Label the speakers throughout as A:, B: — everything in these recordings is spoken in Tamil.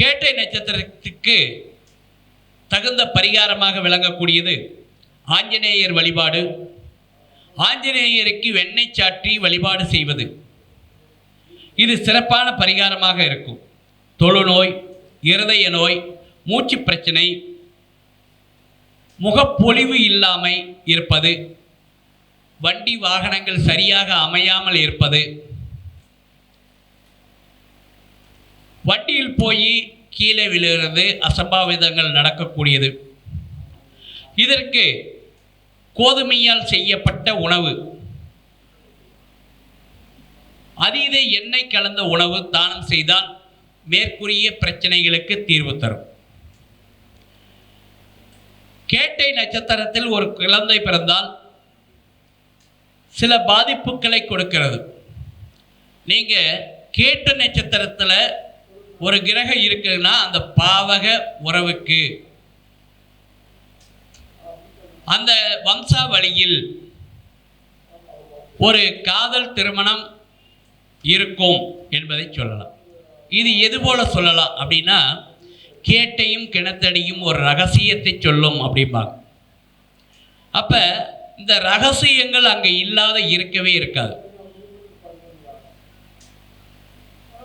A: கேட்டை நட்சத்திரத்துக்கு தகுந்த பரிகாரமாக விளங்கக்கூடியது. ஆஞ்சநேயர் வழிபாடு. ஆஞ்சநேயருக்கு வெண்ணெய் சாற்றி வழிபாடு செய்வது. இது சிறப்பான பரிகாரமாக இருக்கும். தொழுநோய் இருதய நோய் மூச்சு பிரச்சனை முகப்பொலிவு இல்லாமை இருப்பது வண்டி வாகனங்கள் சரியாக அமையாமல் இருப்பது வண்டியில் போய் கீழே விழுகிறது அசம்பாவிதங்கள் நடக்கக்கூடியது. இதற்கு கோதுமையால் செய்யப்பட்ட உணவு. அதீத எண்ணெய் கலந்த உணவு தானம் செய்தால் மேற்கூறிய பிரச்சனைகளுக்கு தீர்வு தரும். கேட்டை நட்சத்திரத்தில் ஒரு குழந்தை பிறந்தால் சில பாதிப்புகளை கொடுக்கிறது. நீங்க கேட்ட நட்சத்திரத்தில் ஒரு கிரகம் இருக்குன்னா அந்த பாவக உறவுக்கு. அந்த வம்சாவளியில் ஒரு காதல் திருமணம் இருக்கும் என்பதை சொல்லலாம். இது எது போல சொல்லலாம் அப்படின்னா கேட்டையும் கிணத்தடியும் ஒரு ரகசியத்தை சொல்லும் அப்படிம்பாங்க அப்போ இந்த ரகசியங்கள் அங்கே இல்லாத இருக்கவே இருக்காது.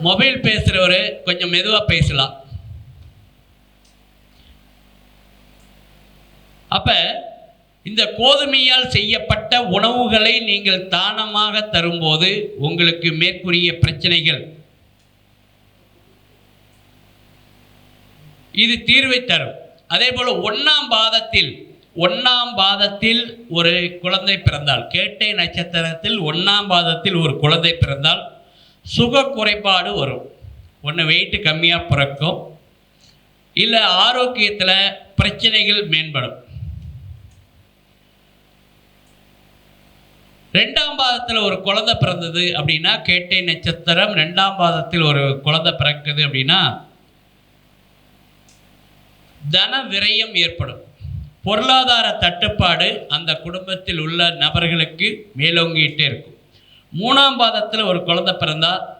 A: மொபைல் பேசுகிறவர் கொஞ்சம் மெதுவாக பேசலாம். அப்போ இந்த கோதுமையால் செய்யப்பட்ட உணவுகளை நீங்கள் தானமாக தரும்போது உங்களுக்கு மேற்கூறிய பிரச்சனைகள். இது தீர்வை தரும். அதே போல் ஒன்றாம் பாதத்தில் ஒன்றாம் பாதத்தில் ஒரு குழந்தை பிறந்தால் கேட்டை நட்சத்திரத்தில் ஒன்றாம் பாதத்தில் ஒரு குழந்தை பிறந்தால் சுக குறைபாடு வரும். ஒன்று வெயிட்டு கம்மியாக பிறக்கும். இல்லை ஆரோக்கியத்தில் பிரச்சனைகள் மேம்படும். ரெண்டாம் பாதத்தில் ஒரு குழந்தை பிறந்தது அப்படின்னா கேட்டை நட்சத்திரம் ரெண்டாம் பாதத்தில் ஒரு குழந்தை பிறக்குது அப்படின்னா தன விரயம் ஏற்படும். பொருளாதார தட்டுப்பாடு அந்த குடும்பத்தில் உள்ள நபர்களுக்கு மேலோங்கிட்டே இருக்கும். மூணாம் பாதத்தில் ஒரு குழந்தை பிறந்தால்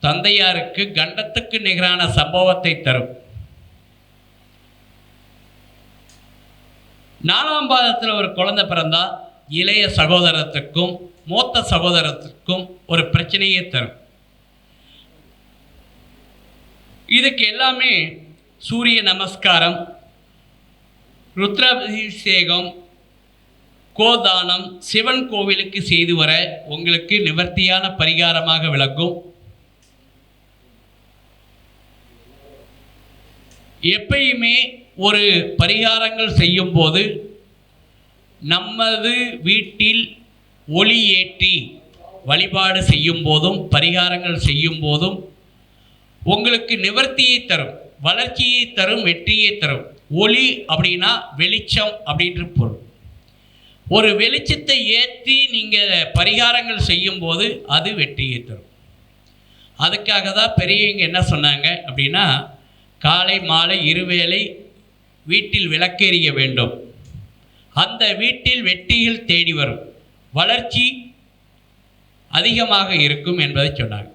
A: தந்தையாருக்கு கண்டத்துக்கு நிகரான சம்பவத்தை தரும். நாலாம் பாதத்தில் ஒரு குழந்தை பிறந்தால் இளைய சகோதரத்துக்கும் மூத்த சகோதரத்துக்கும் ஒரு பிரச்சனையை தரும். இதுக்கு எல்லாமே சூரிய நமஸ்காரம் ருத்ராபிஷேகம் கோதானம் சிவன் கோவிலுக்கு செய்து வர உங்களுக்கு நிவர்த்தியான பரிகாரமாக விளக்கும் எப்பயுமே ஒரு பரிகாரங்கள் செய்யும்போது நமது வீட்டில் ஒளி ஏற்றி வழிபாடு செய்யும் போதும் பரிகாரங்கள் செய்யும் போதும் உங்களுக்கு நிவர்த்தியை தரும் வளர்ச்சியை தரும் வெற்றியை தரும். ஒளி அப்படின்னா வெளிச்சம் அப்படின்ற பொருள். ஒரு வெளிச்சத்தை ஏற்றி நீங்கள் பரிகாரங்கள் செய்யும்போது அது வெற்றியை தரும். அதுக்காக தான் பெரியவங்க என்ன சொன்னாங்க அப்படின்னா காலை மாலை இருவேளை வீட்டில் விளக்கெறிய வேண்டும். அந்த வீட்டில் வெற்றிகள் தேடி வரும். வளர்ச்சி அதிகமாக இருக்கும் என்பதை சொன்னாங்க.